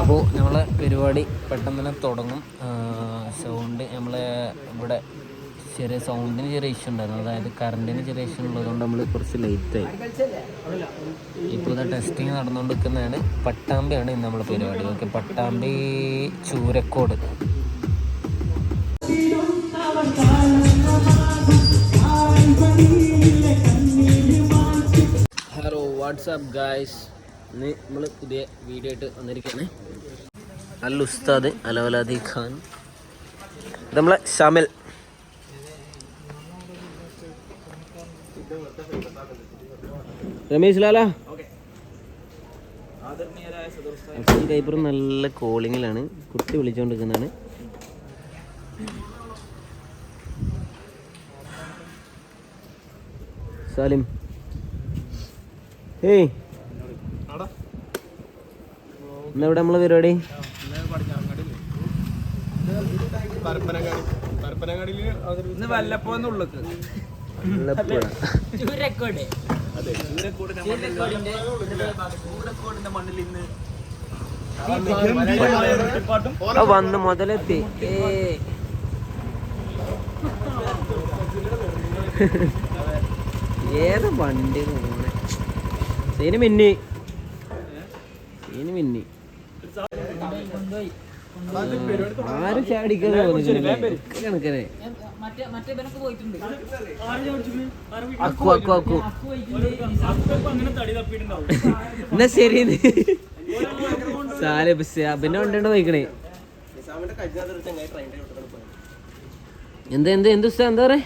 അപ്പോൾ നമ്മളെ പരിപാടി പെട്ടെന്ന് തന്നെ തുടങ്ങും. സൗണ്ട് നമ്മൾ ഇവിടെ ചെറിയ സൗണ്ടിന് ചെറിയ ഇഷ്യൂ ഉണ്ടായിരുന്നു. അതായത് കറണ്ടിന് ചെറിയ ഇഷ്യൂ ഉള്ളതുകൊണ്ട് നമ്മൾ കുറച്ച് ലേറ്റായി ഇപ്പോൾ ഇത് ടെസ്റ്റിംഗ് നടന്നുകൊണ്ടിരിക്കുന്നതാണ് പട്ടാമ്പിയാണ് ഇന്ന് നമ്മളെ പരിപാടി. Okay Pattambi Choorakkode. Hello WhatsApp guys ഇന്ന് നമ്മൾ പുതിയ വീഡിയോ ആയിട്ട് വന്നിരിക്കുകയാണ്. അൽ ഉസ്താദ് അലവലാദി ഖാൻ. നമ്മളെ ഷാമിൽ. രമേശ് ലാല. ഈ കൈപ്പർ നല്ല കോളിങ്ങിലാണ് കുട്ടി വിളിച്ചുകൊണ്ടിരിക്കുന്നതാണ് സാലിം. ഏയ്. ഇന്നെവിടെ നമ്മളെ പരിപാടി? ഇന്ന് വല്ലപ്പോന്നുള്ളുക്ക് വെള്ളപ്പുഴ. ആ വന്ന് മുതലെത്തി. ഏത് വണ്ടി സീന് മിന്നി. സീന് മിന്നി. അക്കു അക്കു അക്കു എന്നാ ശരി സാലെ പിന്നെ കൊണ്ടോ പോയിക്കണേ എന്താ എന്താ എന്ത് എന്താ പറയാ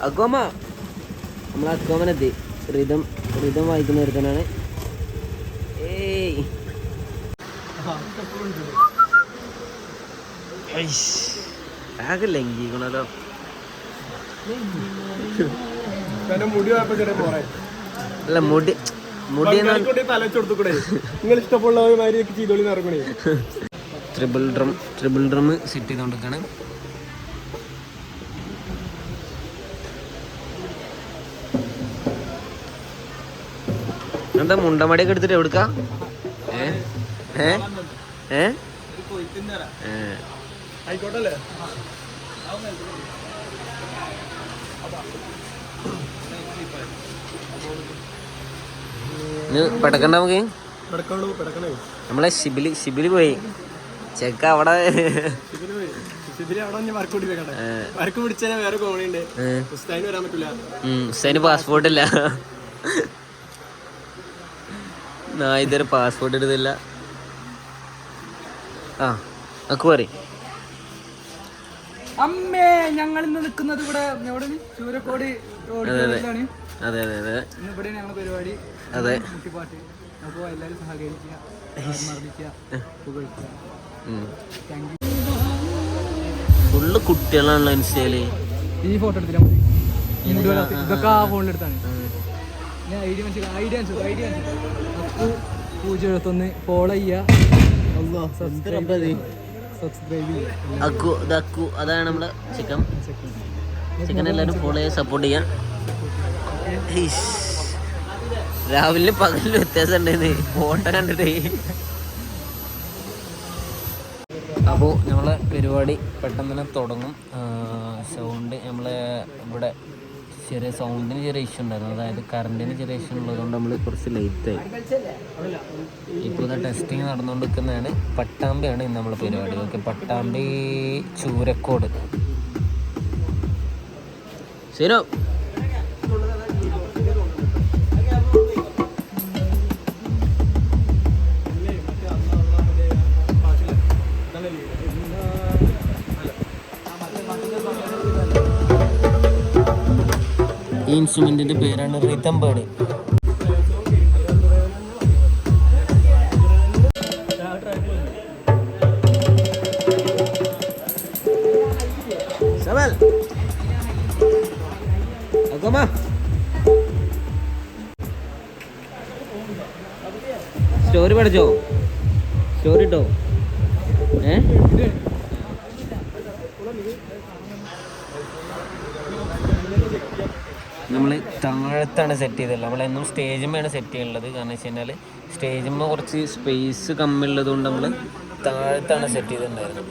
അക്കോമ നമ്മൾ അക്കോമനെത്തി റിതം റിതം വായിക്കുന്ന ഒരുത്തനാണ്. ഏയ്. ആകെ ലംഘിക്കണല്ലോ. അല്ല മുടി മുടി triple drum triple drum set ചെയ്തുകൊണ്ടിരിക്കുകയാണ് എന്താ മുണ്ടമടിയൊക്കെ എടുത്തിട്ട് എവിടുക്ക? ഏ? ഏ? പെടക്കണ്ട നമുക്ക്? നമ്മളെ ഷിബിലി ഷിബിലി പോയി. ചെക്ക അവിടെ. പാസ്പോർട്ട് ഇല്ല. നാ ഇതുവരെ പാസ്പോർട്ട് എടുത്തില്ല. ആ അക്കു പറയും. അമ്മേ ഞങ്ങൾ ഇന്ന് നിൽക്കുന്നത് ഇവിടെ എവിടെ ചൂരക്കോട് ഓഡിറ്റോറിയത്തിലാണ് അതെ അതെ. അതെ ഇന്ന് ഇവിടെ ഞങ്ങളുടെ പരിപാടി. അതെ. കുട്ടിപ്പാട്ട് അപ്പോൾ എല്ലാവരും സഹകരിക്കുക ഫുള്ള് കുട്ടികളാണല്ലോ ഇൻസ്റ്റയിൽ. ഈ ഫോട്ടോ എടുത്തില്ല. ഇതൊക്കെ ആ ഫോണിലെടുത്താണ് ഞാൻ ഐഡിയ മനസ്സിലായി. ഐഡിയ അനുസരിച്ച് ഐഡിയ അനുസരിച്ച് അപ്പു എഴുപത്തൊന്ന് ഫോളോ ചെയ്യുക. സബ്സ്ക്രൈബ് അക്കു അതാണ് നമ്മളെ ചിക്കൻ. ചിക്കൻ. എല്ലാവരും ഫോളോ ചെയ്യാൻ സപ്പോർട്ട് ചെയ്യാം. രാവിലെ പകലിൽ വ്യത്യാസം ഉണ്ടായിരുന്നു ഫോട്ടോ കണ്ടിട്ടേ. അപ്പോൾ നമ്മളെ പരിപാടി പെട്ടെന്ന് തന്നെ തുടങ്ങും. സൗണ്ട് നമ്മളെ ഇവിടെ ചെറിയ സൗണ്ടിന് ചെറിയ ഇഷ്യൂ ഉണ്ടായിരുന്നു. അതായത് കറണ്ടിന് ചെറിയ ഇഷ്യൂ ഉള്ളതുകൊണ്ട് നമ്മൾ കുറച്ച് ലേറ്റായി ഇപ്പോൾ ഇത് ടെസ്റ്റിംഗ് നടന്നുകൊണ്ടിരിക്കുന്നതാണ് പട്ടാമ്പിയാണ് ഇന്ന് നമ്മളെ പരിപാടി. ഓക്കെ പട്ടാമ്പി ചൂരക്കോട്. ശരി. ഈ ഇൻസ്ട്രുമെന്റിന്റെ പേരാണ് റിതം. Agama. സ്റ്റോറി പഠിച്ചോ സ്റ്റോറി ഇട്ടോ ഏ നമ്മൾ താഴത്താണ് സെറ്റ് ചെയ്തത് നമ്മളെന്നും സ്റ്റേജിന്മേലാണ് സെറ്റ് ചെയ്യുള്ളത് കാരണം വെച്ച് കഴിഞ്ഞാൽ സ്റ്റേജിന്മേൽ കുറച്ച് സ്പേസ് കമ്മിയുള്ളത് കൊണ്ട് നമ്മൾ താഴത്താണ് സെറ്റ് ചെയ്തിട്ടുണ്ടായിരുന്നത്.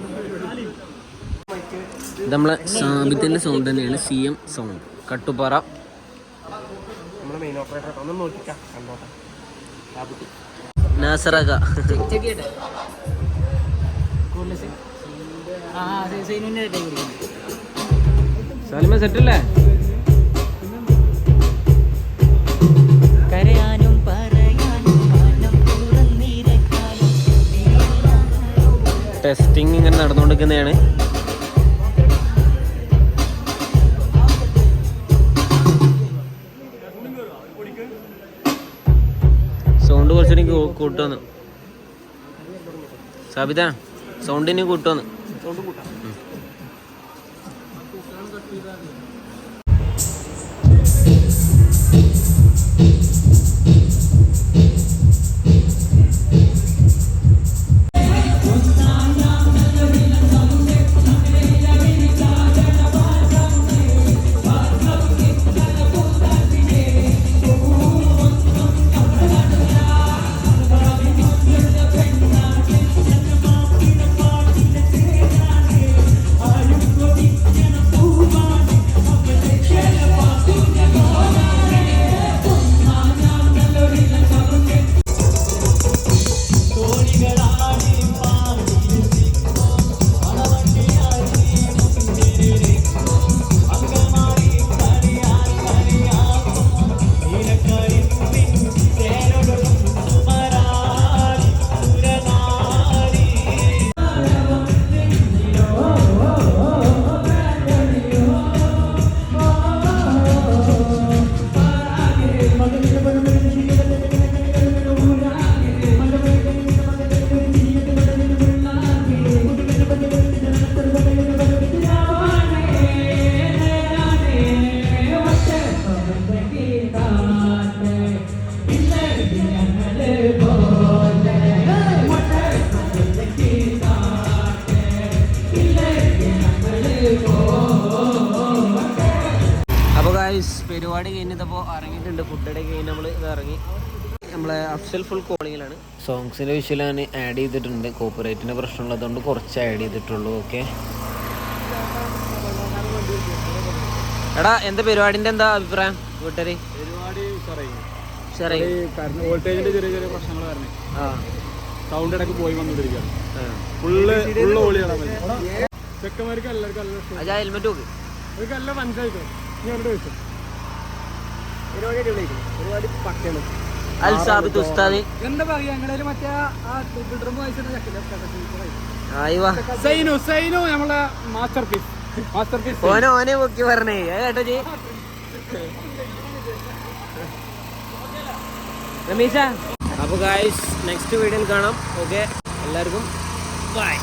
നമ്മളെ സാബിത്തിന്റെ സൗണ്ട് തന്നെയാണ് സി എം സൗണ്ട് കണ്ടോട്ടെ നാസറക സാലിമ സെറ്റല്ലേ ഇങ്ങനെ നടന്നുകൊണ്ടിരിക്കുന്നതാണ്. സൗണ്ട് കുറച്ചുകൂടി കൂട്ടുവന്നു സാബിത സൗണ്ടിന് കൂട്ടുവന്ന് പരിപാടി കഴിഞ്ഞപ്പോൾ ഇറങ്ങിയിട്ടുണ്ട്. ഫുഡൊക്കെ കഴിഞ്ഞ് നമ്മൾ ഇത് ഇറങ്ങി. നമ്മളെ അഫ്സൽ ഫുൾ കോളിങ്ങിലാണ് സോങ്സിന്റെ വിഷയം ആഡ് ചെയ്തിട്ടുണ്ട്. കോപ്പറേറ്റിന്റെ പ്രശ്നമുള്ളതുകൊണ്ട് കുറച്ച് ആഡ് ചെയ്തിട്ടുള്ളൂ. ഓക്കെ എടാ എന്താ പരിപാടിന്റെ എന്താ അഭിപ്രായം? വീട്ടുകാരി പരിപാടി വോൾട്ടേജിന്റെ ചെറിയ ചെറിയ പ്രശ്നങ്ങൾ കാരണം ആ. സൗണ്ട് ഇടയ്ക്ക് പോയി വന്നുകൊണ്ടിരിക്കുകയാണ്. ഫുള്ള് ഫുള്ള് ഓളിയാണ് ചെക്കന്മാർക്ക് എല്ലാവർക്കും നല്ല ഹെൽമെറ്റ് നോക്ക്. അവർക്ക് എല്ലാം മനസ്സിലായിട്ടോ ഞാൻ ചോദിച്ചു? പരിപാടി അടിപൊളിയായിരിക്കും പരിപാടി പക്കയാണ് അൽ സാബിത്ത് ഉസ്താദ്. എന്താ പറയാ ഞങ്ങളുടെ മറ്റേ ആ ബെഡ്റൂം വായിച്ചിട്ട് ആയി വാ. സൈനു സൈനു നമ്മളെ മാസ്റ്റർ പീസ് മാസ്റ്റർ പീസ് ഓനെ ഓനെ പൊക്കി പറഞ്ഞേ. അത് കേട്ടോ ജി. രമേശ അപ്പോൾ ഗായ്സ് നെക്സ്റ്റ് വീഡിയോയിൽ കാണാം. ഓക്കെ എല്ലാവർക്കും ബൈ